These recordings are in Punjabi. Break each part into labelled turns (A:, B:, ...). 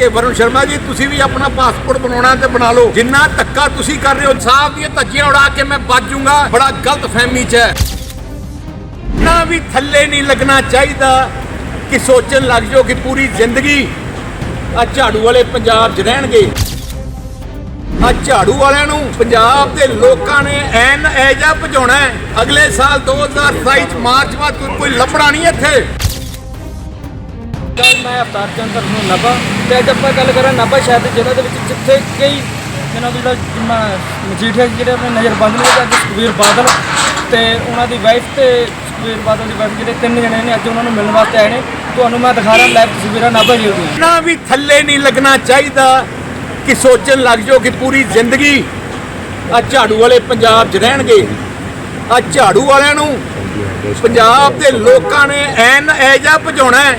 A: ਕਿ ਵਰੁਣ ਸ਼ਰਮਾ ਜੀ, ਤੁਸੀਂ ਵੀ ਆਪਣਾ ਪਾਸਪੋਰਟ ਬਣਾਉਣਾ ਤੇ ਬਣਾ ਲਓ। ਜਿੰਨਾ ਧੱਕਾ ਤੁਸੀਂ ਕਰ ਰਹੇ ਹੋ ਸਾਹਿਬ ਦੀਆਂ ਧੱਜੀਆਂ ਉਡਾ ਕੇ ਮੈਂ ਬਚ ਜਾਊਂਗਾ ਬੜਾ ਗਲਤ ਫਹਿਮੀ 'ਚ ਹੈ। ਨਾ ਵੀ ਥੱਲੇ ਨਹੀਂ ਲੱਗਣਾ ਚਾਹੀਦਾ ਕਿ ਸੋਚਣ ਲੱਗ ਜਾਓ ਕਿ ਪੂਰੀ ਜ਼ਿੰਦਗੀ ਆ ਝਾੜੂ ਵਾਲੇ ਪੰਜਾਬ 'ਚ ਰਹਿਣਗੇ। ਆ ਝਾੜੂ ਵਾਲਿਆਂ ਨੂੰ ਪੰਜਾਬ ਦੇ ਲੋਕਾਂ ਨੇ ਐਨ ਐਜਾ ਭਜਾਉਣਾ ਹੈ। ਅਗਲੇ ਸਾਲ 2027 ਚ ਮਾਰਚ ਬਾਅਦ ਕੋਈ- ਕੋਈ ਲੱਭਣਾ ਨਹੀਂ ਇੱਥੇ।
B: ਕੱਲ ਮੈਂ ਅਵਤਾਰ ਚੰਦਰ ਨੂੰ ਨਭਾ। ਤੇ ਅੱਜ ਆਪਾਂ ਗੱਲ ਕਰਾਂ ਨਭਾ ਸ਼ਹਿਰ ਦੇ ਜ਼ਿਲ੍ਹਾ ਦੇ ਵਿੱਚ ਜਿੱਥੇ ਕਈ ਇਹਨਾਂ ਦਾ ਜਿਹੜਾ ਮਜੀਠੀਆ ਜਿਹੜੇ ਆਪਣੇ ਨਜ਼ਰਬੰਦ ਨੇ ਅੱਜ ਸੁਖਬੀਰ ਬਾਦਲ ਤੇ ਉਹਨਾਂ ਦੀ ਵਾਈਫ ਤੇ ਸੁਖਬੀਰ ਬਾਦਲ ਦੀ ਵਾਈਫ ਜਿਹੜੇ ਤਿੰਨ ਜਣੇ ਨੇ, ਅੱਜ ਉਹਨਾਂ ਨੂੰ ਮਿਲਣ ਵਾਸਤੇ ਆਏ ਨੇ। ਤੁਹਾਨੂੰ ਮੈਂ ਦਿਖਾ ਰਿਹਾ ਲਾਈਵ ਤਸਵੀਰਾਂ ਨਾਭਾ ਜੀ ਦੀਆਂ
A: ਨਾ ਵੀ ਥੱਲੇ ਨਹੀਂ ਲੱਗਣਾ ਚਾਹੀਦਾ ਕਿ ਸੋਚਣ ਲੱਗ ਜਾਓ ਕਿ ਪੂਰੀ ਜ਼ਿੰਦਗੀ ਆ ਝਾੜੂ ਵਾਲੇ ਪੰਜਾਬ 'ਚ ਰਹਿਣਗੇ। ਆ ਝਾੜੂ ਵਾਲਿਆਂ ਨੂੰ ਪੰਜਾਬ ਦੇ ਲੋਕਾਂ ਨੇ ਐਨ ਐਜਾ ਭਜਾਉਣਾ ਹੈ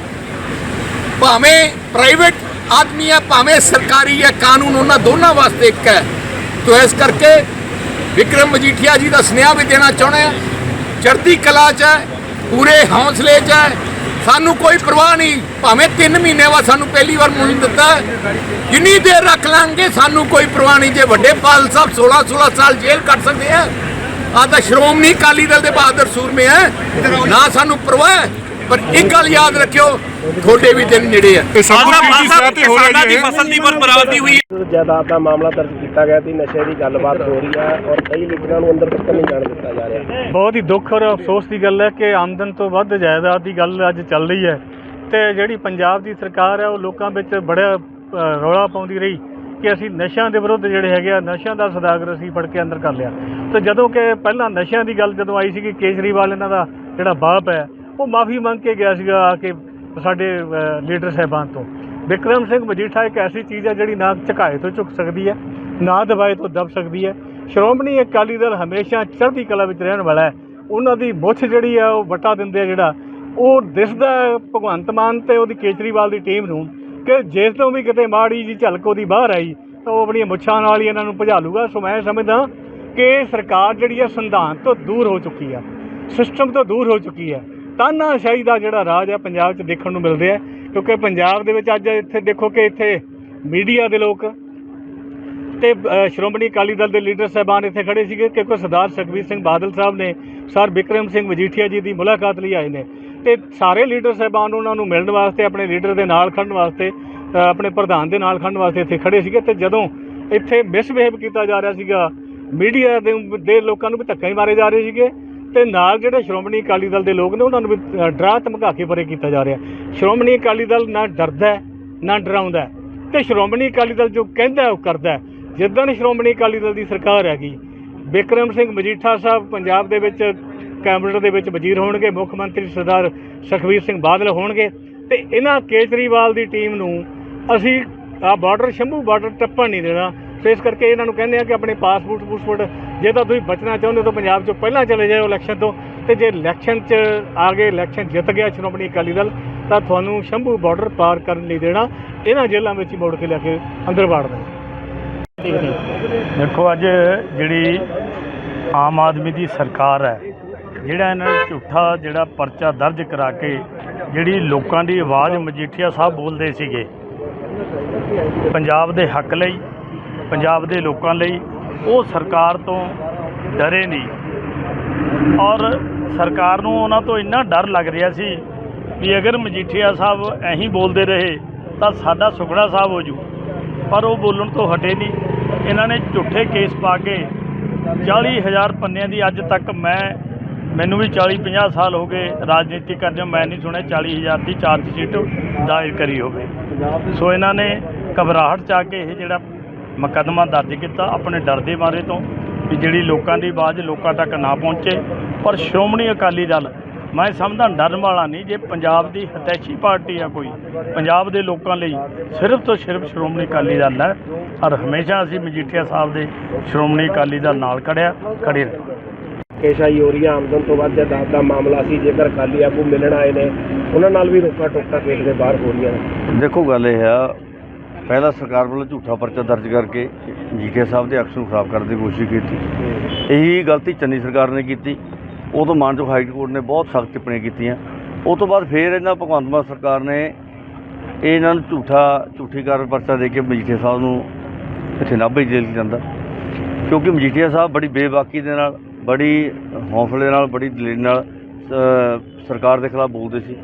A: ਭਾਵੇਂ ਪ੍ਰਾਈਵੇਟ ਆਦਮੀ ਹੈ ਭਾਵੇਂ ਸਰਕਾਰੀ ਹੈ ਕਾਨੂੰਨ ਉਹਨਾਂ ਦੋਨਾਂ ਵਾਸਤੇ ਇੱਕ ਹੈ। ਤੋ ਇਸ ਕਰਕੇ ਵਿਕਰਮ ਮਜੀਠੀਆ ਜੀ ਦਾ ਸੁਨੇਹਾ ਵੀ ਦੇਣਾ ਚਾਹੁੰਦੇ ਆ। ਚੜ੍ਹਦੀ ਕਲਾ 'ਚ ਹੈ, ਪੂਰੇ ਹੌਸਲੇ 'ਚ ਹੈ। ਸਾਨੂੰ ਕੋਈ ਪਰਵਾਹ ਨਹੀਂ, ਭਾਵੇਂ 3 ਮਹੀਨੇ ਬਾਅਦ ਸਾਨੂੰ ਪਹਿਲੀ ਵਾਰ ਮੁਹਿੰਮ ਦਿੱਤਾ ਜਿੰਨੀ ਦੇਰ ਰੱਖ ਲਾਂਗੇ, ਸਾਨੂੰ ਕੋਈ ਪਰਵਾਹ ਨਹੀਂ। ਜੇ ਵੱਡੇ ਪਾਲ ਸਾਹਿਬ 16 16 ਸਾਲ ਜੇਲ੍ਹ ਕੱਟ ਸਕਦੇ ਆ ਆ ਤਾਂ ਸ਼੍ਰੋਮਣੀ ਅਕਾਲੀ ਦਲ ਦੇ ਬਹਾਦਰ ਸੂਰਮੇ ਹੈ ਨਾ ਸਾਨੂੰ ਪਰਵਾਹ ਪਰ ਇੱਕ ਗੱਲ ਯਾਦ ਰੱਖਿਓ ਤੁਹਾਡੇ ਵੀ ਦਿਨ ਨੇੜੇ ਆ।
C: ਇਹ ਸਭ ਕੁਝ ਤੀਜੀ ਸਤਹ ਤੇ ਹੋ ਰਿਹਾ ਜੀ
D: ਫਸਲ ਦੀ ਬਰਬਾਦੀ ਹੋਈ
E: ਜਾਇਦਾਦ ਦਾ ਮਾਮਲਾ ਦਰਜ ਕੀਤਾ ਗਿਆ ਸੀ ਨਸ਼ੇ ਦੀ ਗੱਲਬਾਤ ਹੋ ਰਹੀ ਹੈ ਔਰ ਕਈ ਲੀਡਰਾਂ ਨੂੰ ਅੰਦਰ ਤੱਕ ਨਹੀਂ ਜਾਣ ਦਿੱਤਾ ਜਾ ਰਿਹਾ।
C: ਬਹੁਤ ਹੀ ਦੁੱਖ ਔਰ ਅਫਸੋਸ ਦੀ ਗੱਲ ਹੈ ਕਿ ਆਮਦਨ ਤੋਂ ਵੱਧ ਜਾਇਦਾਦ ਦੀ ਗੱਲ ਅੱਜ ਚੱਲ ਰਹੀ ਹੈ ਤੇ ਜਿਹੜੀ ਪੰਜਾਬ ਦੀ ਸਰਕਾਰ ਹੈ ਉਹ ਲੋਕਾਂ ਵਿੱਚ ਬੜਾ ਰੌਲਾ ਪਾਉਂਦੀ ਰਹੀ ਕਿ ਅਸੀਂ ਨਸ਼ਿਆਂ ਦੇ ਵਿਰੁੱਧ ਜਿਹੜੇ ਹੈਗੇ ਆ ਨਸ਼ਿਆਂ ਦਾ ਸਦਾਗਰ ਅਸੀਂ ਫੜ ਕੇ ਅੰਦਰ ਕਰ ਲਿਆ। ਤੇ ਜਦੋਂ ਕਿ ਪਹਿਲਾਂ ਨਸ਼ਿਆਂ ਦੀ ਗੱਲ ਜਦੋਂ ਆਈ ਸੀ ਕਿ ਕੇਜਰੀਵਾਲ ਇਹਨਾਂ ਦਾ ਜਿਹੜਾ ਬਾਪ ਹੈ ਉਹ ਮਾਫੀ ਮੰਗ ਕੇ ਗਿਆ ਸੀਗਾ ਆ ਕੇ ਸਾਡੇ ਲੀਡਰ ਸਾਹਿਬਾਨ ਤੋਂ। ਵਿਕਰਮ ਸਿੰਘ ਮਜੀਠਾ ਇੱਕ ਐਸੀ ਚੀਜ਼ ਹੈ ਜਿਹੜੀ ਨਾ ਝੁਕਾਏ ਤੋਂ ਝੁਕ ਸਕਦੀ ਹੈ, ਨਾ ਦਬਾਏ ਤੋਂ ਦਬ ਸਕਦੀ ਹੈ। ਸ਼੍ਰੋਮਣੀ ਅਕਾਲੀ ਦਲ ਹਮੇਸ਼ਾ ਚੜ੍ਹਦੀ ਕਲਾ ਵਿੱਚ ਰਹਿਣ ਵਾਲਾ ਹੈ। ਉਹਨਾਂ ਦੀ ਮੁੱਛ ਜਿਹੜੀ ਆ, ਉਹ ਵਟਾ ਦਿੰਦੇ ਆ ਜਿਹੜਾ, ਉਹ ਦਿਸਦਾ ਭਗਵੰਤ ਮਾਨ ਤੇ ਉਹਦੀ ਕੇਜਰੀਵਾਲ ਦੀ ਟੀਮ ਨੂੰ ਕਿ ਜਿਸ ਤੋਂ ਵੀ ਕਿਤੇ ਮਾੜੀ ਜੀ ਝਲਕ ਉਹਦੀ ਬਾਹਰ ਆਈ, ਤਾਂ ਉਹ ਆਪਣੀਆਂ ਮੁੱਛਾਂ ਨਾਲ ਹੀ ਇਹਨਾਂ ਨੂੰ ਭਜਾ ਲੂਗਾ। ਸੋ ਮੈਂ ਸਮਝਦਾ ਕਿ ਸਰਕਾਰ ਜਿਹੜੀ ਆ ਸੰਵਿਧਾਨ ਤੋਂ ਦੂਰ ਹੋ ਚੁੱਕੀ ਆ। ਸਿਸਟਮ ਤੋਂ ਦੂਰ ਹੋ ਚੁੱਕੀ ਹੈ ਤਾਨਾਸ਼ਾਹੀ ਦਾ ਜਿਹੜਾ ਰਾਜ ਹੈ, ਪੰਜਾਬ 'ਚ ਦੇਖਣ ਨੂੰ ਮਿਲ ਰਿਹਾ ਕਿਉਂਕਿ ਪੰਜਾਬ ਦੇ ਵਿੱਚ ਅੱਜ ਇੱਥੇ ਦੇਖੋ ਕਿ ਇੱਥੇ ਮੀਡੀਆ ਦੇ ਲੋਕ ਤੇ ਸ਼੍ਰੋਮਣੀ ਅਕਾਲੀ ਦਲ ਦੇ ਲੀਡਰ ਸਾਹਿਬਾਨ ਇੱਥੇ ਖੜੇ ਸੀਗੇ ਕਿਉਂਕਿ ਸਰਦਾਰ ਸੁਖਬੀਰ ਸਿੰਘ ਬਾਦਲ ਸਾਹਿਬ ਨੇ, ਸਰ ਵਿਕਰਮ ਸਿੰਘ ਮਜੀਠੀਆ ਜੀ ਦੀ ਮੁਲਾਕਾਤ ਲਈ ਆਏ ਨੇ। ਤੇ ਸਾਰੇ ਲੀਡਰ ਸਾਹਿਬਾਨ ਉਹਨਾਂ ਨੂੰ ਮਿਲਣ ਵਾਸਤੇ, ਆਪਣੇ ਲੀਡਰ ਦੇ ਨਾਲ ਖੜਨ ਵਾਸਤੇ ਆਪਣੇ ਪ੍ਰਧਾਨ ਦੇ ਨਾਲ ਖੜਨ ਵਾਸਤੇ ਇੱਥੇ ਖੜੇ ਸੀਗੇ ਤੇ ਜਦੋਂ ਇੱਥੇ ਮਿਸਬਿਹੇਵ ਕੀਤਾ ਜਾ ਰਿਹਾ ਸੀਗਾ, ਮੀਡੀਆ ਦੇ ਦੇ ਲੋਕਾਂ ਨੂੰ ਵੀ ਧੱਕੇ ਹੀ ਮਾਰੇ ਜਾ ਰਹੇ ਸੀਗੇ। ਤੇ ਨਾਲ ਜਿਹੜੇ ਸ਼੍ਰੋਮਣੀ ਅਕਾਲੀ ਦਲ ਦੇ ਲੋਕ ਨੇ, ਉਹਨਾਂ ਨੂੰ ਵੀ ਡਰਾ ਧਮਕਾ ਕੇ ਪਰੇ ਕੀਤਾ ਜਾ ਰਿਹਾ। ਸ਼੍ਰੋਮਣੀ ਅਕਾਲੀ ਦਲ ਨਾ ਡਰਦਾ ਨਾ ਡਰਾਉਂਦਾ ਹੈ। ਤੇ ਸ਼੍ਰੋਮਣੀ ਅਕਾਲੀ ਦਲ ਜੋ ਕਹਿੰਦਾ ਉਹ ਕਰਦਾ ਹੈ। ਜਿੱਦਣ ਸ਼੍ਰੋਮਣੀ ਅਕਾਲੀ ਦਲ ਦੀ ਸਰਕਾਰ ਹੈਗੀ, ਬਿਕਰਮ ਸਿੰਘ ਮਜੀਠਾ ਸਾਹਿਬ ਪੰਜਾਬ ਦੇ ਵਿੱਚ ਕੈਬਨਿਟ ਦੇ ਵਿੱਚ ਵਜ਼ੀਰ ਹੋਣਗੇ, ਮੁੱਖ ਮੰਤਰੀ ਸਰਦਾਰ ਸੁਖਬੀਰ ਸਿੰਘ ਬਾਦਲ ਹੋਣਗੇ। ਤੇ ਇਹਨਾਂ ਕੇਜਰੀਵਾਲ ਦੀ ਟੀਮ ਨੂੰ ਅਸੀਂ ਆ ਬਾਰਡਰ, ਸ਼ੰਭੂ ਬਾਰਡਰ ਟੱਪਣ ਨਹੀਂ ਦੇਣਾ। ਸੋ ਇਸ ਕਰਕੇ ਇਹਨਾਂ ਨੂੰ ਕਹਿੰਦੇ ਆ ਕਿ ਆਪਣੇ ਪਾਸਪੋਰਟ ਪੂਸਪੋਰਟ, ਜੇ ਤਾਂ ਤੁਸੀਂ ਬਚਣਾ ਚਾਹੁੰਦੇ ਹੋ ਤਾਂ ਪੰਜਾਬ ਚੋਂ ਪਹਿਲਾਂ ਚਲੇ ਜਾਓ ਇਲੈਕਸ਼ਨ ਤੋਂ, ਤੇ ਜੇ ਇਲੈਕਸ਼ਨ 'ਚ ਆ ਗਏ ਇਲੈਕਸ਼ਨ ਜਿੱਤ ਗਿਆ ਸ਼੍ਰੋਮਣੀ ਅਕਾਲੀ ਦਲ, ਤਾਂ ਤੁਹਾਨੂੰ ਸ਼ੰਭੂ ਬਾਰਡਰ ਪਾਰ ਕਰਨ ਲਈ ਦੇਣਾ, ਇਹਨਾਂ ਜੇਲ੍ਹਾਂ ਵਿੱਚ ਹੀ ਮੋੜ ਕੇ ਲੈ ਕੇ ਅੰਦਰ ਵਾੜ ਦੇਣਾ।
F: ਦੇਖੋ, ਅੱਜ ਜਿਹੜੀ ਆਮ ਆਦਮੀ ਦੀ ਸਰਕਾਰ ਹੈ, ਜਿਹੜਾ ਇਹਨਾਂ ਨੇ ਝੂਠਾ ਜਿਹੜਾ ਪਰਚਾ ਦਰਜ ਕਰਾ ਕੇ ਜਿਹੜੀ ਲੋਕਾਂ ਦੀ ਆਵਾਜ਼ ਮਜੀਠੀਆ ਸਾਹਿਬ ਬੋਲਦੇ ਸੀਗੇ, ਪੰਜਾਬ ਦੇ ਹੱਕ ਲਈ ਪੰਜਾਬ ਦੇ ਲੋਕਾਂ ਲਈ ਉਹ ਸਰਕਾਰ ਤੋਂ ਡਰੇ ਨਹੀਂ। ਔਰ ਸਰਕਾਰ ਨੂੰ ਉਹਨਾਂ ਤੋਂ ਇੰਨਾ ਡਰ ਲੱਗ ਰਿਹਾ ਸੀ ਵੀ ਅਗਰ ਮਜੀਠੀਆ ਸਾਹਿਬ ਐਂ ਬੋਲਦੇ ਰਹੇ, ਤਾਂ ਸਾਡਾ ਸੁਖੜਾ ਸਾਹਿਬ ਹੋ ਜੂ। ਪਰ ਉਹ ਬੋਲਣ ਤੋਂ ਹਟੇ ਨਹੀਂ। ਇਹਨਾਂ ਨੇ ਝੂਠੇ ਕੇਸ ਪਾ ਕੇ 40000 ਪੰਨਿਆਂ ਦੀ ਅੱਜ ਤੱਕ ਮੈਂ, ਮੈਨੂੰ ਵੀ 40 50 ਸਾਲ ਹੋ ਗਏ ਰਾਜਨੀਤੀ ਕਰਦੇ ਮੈਂ ਨਹੀਂ ਸੁਣਿਆ 40000 ਦੀ ਚਾਰਜ ਸ਼ੀਟ ਦਾਇਰ ਕਰੀ ਹੋਵੇ। ਸੋ ਇਹਨਾਂ ਨੇ ਘਬਰਾਹਟ ਚ ਆ ਕੇ ਇਹ ਜਿਹੜਾ ਮੁਕੱਦਮਾ ਦਰਜ ਕੀਤਾ ਆਪਣੇ ਡਰ ਦੇ ਮਾਰੇ ਤੋਂ ਵੀ ਜਿਹੜੀ ਲੋਕਾਂ ਦੀ ਆਵਾਜ਼ ਲੋਕਾਂ ਤੱਕ ਨਾ ਪਹੁੰਚੇ। ਪਰ ਸ਼੍ਰੋਮਣੀ ਅਕਾਲੀ ਦਲ ਮੈਂ ਸਮਝਦਾ ਡਰਨ ਵਾਲਾ ਨਹੀਂ ਜੇ ਪੰਜਾਬ ਦੀ ਹਤੈਸ਼ੀ ਪਾਰਟੀ ਆ ਕੋਈ। ਪੰਜਾਬ ਦੇ ਲੋਕਾਂ ਲਈ ਸਿਰਫ ਤੋਂ ਸਿਰਫ ਸ਼੍ਰੋਮਣੀ ਅਕਾਲੀ ਦਲ ਹੈ। ਔਰ ਹਮੇਸ਼ਾ ਅਸੀਂ ਮਜੀਠੀਆ ਸਾਹਿਬ ਦੇ ਸ਼੍ਰੋਮਣੀ ਅਕਾਲੀ ਦਲ ਨਾਲ ਖੜਿਆ ਖੜੇ ਰਹੇ।
E: ਰਹੀ ਹੈ ਆਮਦਨ ਤੋਂ ਵੱਧ ਜਾਇਦਾਦ ਦਾ ਮਾਮਲਾ ਸੀ। ਜੇਕਰ ਅਕਾਲੀ ਆਗੂ ਮਿਲਣ ਆਏ ਨੇ ਉਹਨਾਂ ਨਾਲ ਵੀ ਰੋਕਾ ਟੋਕਾ ਕੇਸ ਦੇ ਬਾਹਰ ਹੋ ਰਹੀਆਂ ਨੇ।
D: ਦੇਖੋ ਗੱਲ ਇਹ ਆ ਪਹਿਲਾਂ ਸਰਕਾਰ ਵੱਲੋਂ ਝੂਠਾ ਪਰਚਾ ਦਰਜ ਕਰਕੇ ਜੀਕੇ ਸਾਹਿਬ ਦੇ ਅਕਸ ਨੂੰ ਖਰਾਬ ਕਰਨ ਦੀ ਕੋਸ਼ਿਸ਼ ਕੀਤੀ। ਇਹੀ ਗਲਤੀ ਚੰਨੀ ਸਰਕਾਰ ਨੇ ਕੀਤੀ। ਉਦੋਂ ਮਾਨਯੋਗ ਹਾਈ ਕੋਰਟ ਨੇ ਬਹੁਤ ਸਖਤ ਟਿੱਪਣੀਆਂ ਕੀਤੀਆਂ। ਉਸ ਤੋਂ ਬਾਅਦ ਫੇਰ ਇਹਨਾਂ ਭਗਵੰਤ ਮਾਨ ਸਰਕਾਰ ਨੇ ਇਹਨਾਂ ਨੂੰ ਝੂਠਾ, ਝੂਠੀ ਕਾਰਨ ਪਰਚਾ ਦੇ ਕੇ ਮਜੀਠੀਆ ਸਾਹਿਬ ਨੂੰ ਇੱਥੇ ਨਾਭੇ ਜੇਲ੍ਹ 'ਚ ਜਾਂਦਾ ਕਿਉਂਕਿ ਮਜੀਠੀਆ ਸਾਹਿਬ ਬੜੀ ਬੇਬਾਕੀ ਦੇ ਨਾਲ, ਬੜੀ ਹੌਂਸਲੇ ਨਾਲ, ਬੜੀ ਦਲੇਰੀ ਨਾਲ ਸਰਕਾਰ ਦੇ ਖਿਲਾਫ ਬੋਲਦੇ ਸੀ।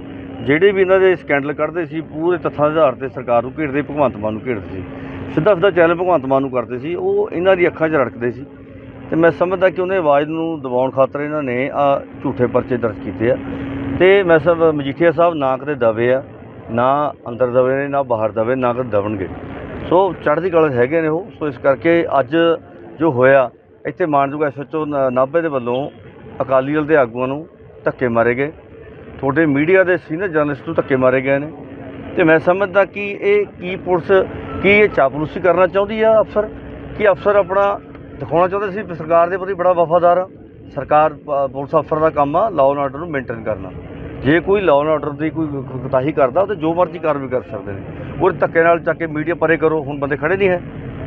D: ਜਿਹੜੇ ਵੀ ਇਹਨਾਂ ਦੇ ਸਕੈਂਡਲ ਕੱਢਦੇ ਸੀ, ਪੂਰੇ ਤੱਥਾਂ ਦੇ ਆਧਾਰ ਤੇ ਸਰਕਾਰ ਨੂੰ ਘੇਰਦੇ, ਭਗਵੰਤ ਮਾਨ ਨੂੰ ਘੇਰਦੇ ਸੀ। ਸਿੱਧਾ ਸਿੱਧਾ ਚੈਨਲ ਭਗਵੰਤ ਮਾਨ ਨੂੰ ਕਰਦੇ ਸੀ। ਉਹ ਇਹਨਾਂ ਦੀ ਅੱਖਾਂ 'ਚ ਰੜਕਦੇ ਸੀ। ਤੇ ਮੈਂ ਸਮਝਦਾ ਕਿ ਉਹਨੇ ਆਵਾਜ਼ ਨੂੰ ਦਬਾਉਣ ਖਾਤਰ ਇਹਨਾਂ ਨੇ ਆ ਝੂਠੇ ਪਰਚੇ ਦਰਜ ਕੀਤੇ ਆ। ਤੇ ਮੈਂ ਸਭ ਮਜੀਠੀਆ ਸਾਹਿਬ ਨਾ ਕਦੇ ਦਵੇ ਆ, ਨਾ ਅੰਦਰ ਦਵੇ ਨੇ, ਨਾ ਬਾਹਰ ਦਵੇ ਨਾ ਕਦੇ ਦਬਣਗੇ। ਸੋ ਚੜ੍ਹਦੀ ਕਲਾ ਹੈਗੇ ਨੇ ਉਹ। ਸੋ ਇਸ ਕਰਕੇ ਅੱਜ ਜੋ ਹੋਇਆ, ਇੱਥੇ ਮਾਨਯੋਗ ਐਸਐਚਓ ਨਾਭੇ ਦੇ ਵੱਲੋਂ ਅਕਾਲੀ ਦਲ ਦੇ ਆਗੂਆਂ ਨੂੰ ਧੱਕੇ ਮਾਰੇ ਗਏ। ਤੁਹਾਡੇ ਮੀਡੀਆ ਦੇ ਸੀਨੀਅਰ ਜਰਨਲਿਸਟ ਨੂੰ ਧੱਕੇ ਮਾਰੇ ਗਏ ਨੇ। ਤੇ ਮੈਂ ਸਮਝਦਾ ਕਿ ਇਹ ਕੀ ਪੁਲਿਸ, ਕੀ ਇਹ ਚਾਪਲੂਸੀ ਕਰਨਾ ਚਾਹੁੰਦੀ ਆ ਅਫਸਰ? ਕਿ ਅਫਸਰ ਆਪਣਾ ਦਿਖਾਉਣਾ ਚਾਹੁੰਦੇ ਸੀ ਸਰਕਾਰ ਦੇ ਪ੍ਰਤੀ ਬੜਾ ਵਫਾਦਾਰ ਆ? ਸਰਕਾਰ ਪੁਲਿਸ ਅਫਸਰ ਦਾ ਕੰਮ ਆ ਲਾਅ ਐਂਡ ਆਰਡਰ ਨੂੰ ਮੇਨਟੇਨ ਕਰਨਾ। ਜੇ ਕੋਈ ਲਾਅ ਐਂਡ ਆਰਡਰ ਦੀ ਕੋਈ ਕੁਤਾਹੀ ਕਰਦਾ ਉਹ ਤੇ ਜੋ ਮਰਜ਼ੀ ਕਾਰਵਾਈ ਕਰ ਸਕਦੇ ਨੇ। ਉਹ ਧੱਕੇ ਨਾਲ ਚੱਕ ਕੇ ਮੀਡੀਆ ਪਰੇ ਕਰੋ, ਹੁਣ ਬੰਦੇ ਖੜੇ ਨਹੀਂ ਹੈ।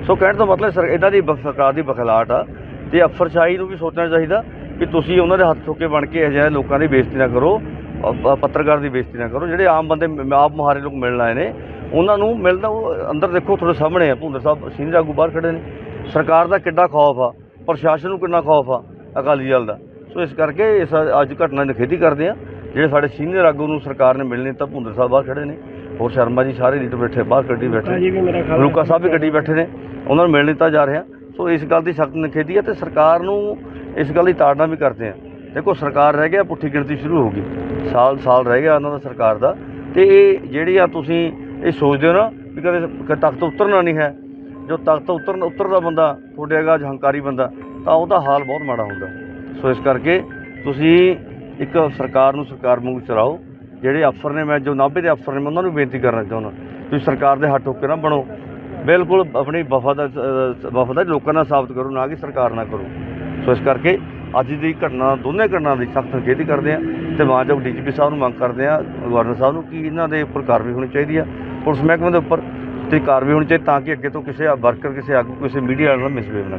D: ਸੋ ਕਹਿਣ ਦਾ ਮਤਲਬ ਸਰ, ਇਹਨਾਂ ਦੀ ਬਖ- ਸਰਕਾਰ ਦੀ ਬਖਲਾਟ ਆ। ਤੇ ਅਫਸਰਸ਼ਾਹੀ ਨੂੰ ਵੀ ਸੋਚਣਾ ਚਾਹੀਦਾ ਕਿ ਤੁਸੀਂ ਉਹਨਾਂ ਦੇ ਹੱਥ ਥੋਕੇ ਬਣ ਕੇ ਅਜਿਹੇ ਲੋਕਾਂ ਦੀ ਬੇਇੱਜ਼ਤੀ ਨਾ ਕਰੋ। ਪੱਤਰਕਾਰ ਦੀ ਬੇਇੱਜ਼ਤੀ ਨਾ ਕਰੋ। ਜਿਹੜੇ ਆਮ ਬੰਦੇ ਆਪ ਮੁਹਾਰੇ ਲੋਕ ਮਿਲਣ ਆਏ ਨੇ ਉਹਨਾਂ ਨੂੰ ਮਿਲਦਾ ਉਹ ਅੰਦਰ ਦੇਖੋ ਤੁਹਾਡੇ ਸਾਹਮਣੇ ਆ ਭੁੰਦਰ ਸਾਹਿਬ ਸੀਨੀਅਰ ਆਗੂ ਬਾਹਰ ਖੜੇ ਨੇ। ਸਰਕਾਰ ਦਾ ਕਿੱਡਾ ਖੌਫ ਆ ਪ੍ਰਸ਼ਾਸਨ ਨੂੰ ਕਿੰਨਾ ਖੌਫ ਆ ਅਕਾਲੀ ਦਲ ਦਾ। ਸੋ ਇਸ ਕਰਕੇ ਇਸ ਅੱਜ ਘਟਨਾ ਦੀ ਨਿਖੇਧੀ ਕਰਦੇ ਆ। ਜਿਹੜੇ ਸਾਡੇ ਸੀਨੀਅਰ ਆਗੂ ਨੂੰ ਸਰਕਾਰ ਨੇ ਮਿਲਣੇ ਤਾਂ ਭੁੰਦਰ ਸਾਹਿਬ ਬਾਹਰ ਖੜੇ ਨੇ। ਹੋਰ ਸ਼ਰਮਾ ਜੀ ਸਾਰੇ ਲੀਡਰ ਬੈਠੇ ਬਾਹਰ ਗੱਡੀ ਬੈਠੇ ਮਲੂਕਾ ਸਾਹਿਬ ਵੀ ਗੱਡੀ ਬੈਠੇ ਨੇ। ਉਹਨਾਂ ਨੂੰ ਮਿਲ ਦਿੱਤਾ ਜਾ ਰਿਹਾ ਸੋ ਇਸ ਗੱਲ ਦੀ ਸਖਤ ਨਿਖੇਧੀ ਹੈ ਤੇ ਸਰਕਾਰ ਨੂੰ ਇਸ ਗੱਲ ਦੀ ਤਾੜਨਾ ਵੀ ਕਰਦੇ ਆ। ਦੇਖੋ, ਸਰਕਾਰ ਰਹਿ ਗਿਆ, ਪੁੱਠੀ ਗਿਣਤੀ ਸ਼ੁਰੂ ਹੋ ਗਈ। ਸਾਲ ਸਾਲ ਰਹਿ ਗਿਆ ਉਹਨਾਂ ਦਾ ਸਰਕਾਰ ਦਾ। ਤੇ ਇਹ ਜਿਹੜੀ ਆ ਤੁਸੀਂ ਇਹ ਸੋਚਦੇ ਹੋ ਨਾ ਵੀ ਕਦੇ ਕਦੇ ਤਖਤ ਉਤਰਨਾ ਨਹੀਂ ਹੈ। ਜੋ ਤਖਤ ਉਤਰਨ, ਉਤਰਦਾ ਬੰਦਾ, ਤੁਹਾਡੇ ਅਗਾ ਹੰਕਾਰੀ ਬੰਦਾ, ਤਾਂ ਉਹਦਾ ਹਾਲ ਬਹੁਤ ਮਾੜਾ ਹੁੰਦਾ। ਸੋ ਇਸ ਕਰਕੇ ਤੁਸੀਂ ਇੱਕ ਸਰਕਾਰ ਨੂੰ ਸਰਕਾਰ ਵਾਂਗੂ ਚਲਾਓ। ਜਿਹੜੇ ਅਫਸਰ ਨੇ, ਮੈਂ ਜੋ ਨਾਭੇ ਦੇ ਅਫਸਰ ਨੇ, ਮੈਂ ਉਹਨਾਂ ਨੂੰ ਬੇਨਤੀ ਕਰਨਾ ਚਾਹੁੰਦਾ। ਤੁਸੀਂ ਸਰਕਾਰ ਦੇ ਹੱਥ ਠੋਕੇ ਨਾ ਬਣੋ। ਬਿਲਕੁਲ ਆਪਣੀ ਵਫਾਦਾਰ ਵਫਾਦਾਰ ਲੋਕਾਂ ਨਾਲ ਸਾਬਤ ਕਰੋ, ਨਾ ਕਿ ਸਰਕਾਰ ਨਾਲ ਕਰੋ। ਸੋ ਇਸ ਕਰਕੇ ਅੱਜ ਦੀ ਘਟਨਾ, ਦੋਨੇ ਘਟਨਾ ਦੀ ਸਖਤ ਨਿਖੇਧੀ ਕਰਦੇ ਆ ਤੇ ਮਾਨਯੋਗ ਡੀਜੀਪੀ ਸਾਹਿਬ ਨੂੰ ਮੰਗ ਕਰਦੇ ਆ, ਗਵਰਨਰ ਸਾਹਿਬ ਨੂੰ ਕਿ ਇਹਨਾਂ ਦੇ ਉੱਪਰ ਕਾਰਵਾਈ ਹੋਣੀ ਚਾਹੀਦੀ ਆ, ਪੁਲਿਸ ਮਹਿਕਮੇ ਦੇ ਉੱਪਰ ਤੇ ਕਾਰਵਾਈ ਹੋਣੀ ਚਾਹੀਦੀ ਤਾਂ ਕਿ ਅੱਗੇ ਤੋਂ ਕਿਸੇ ਵਰਕਰ, ਕਿਸੇ ਆਗੂ, ਕਿਸੇ ਮੀਡੀਆ ਨਾਲ ਮਿਸਬਿਹੇਵ ਨਾ ਕਰੇ।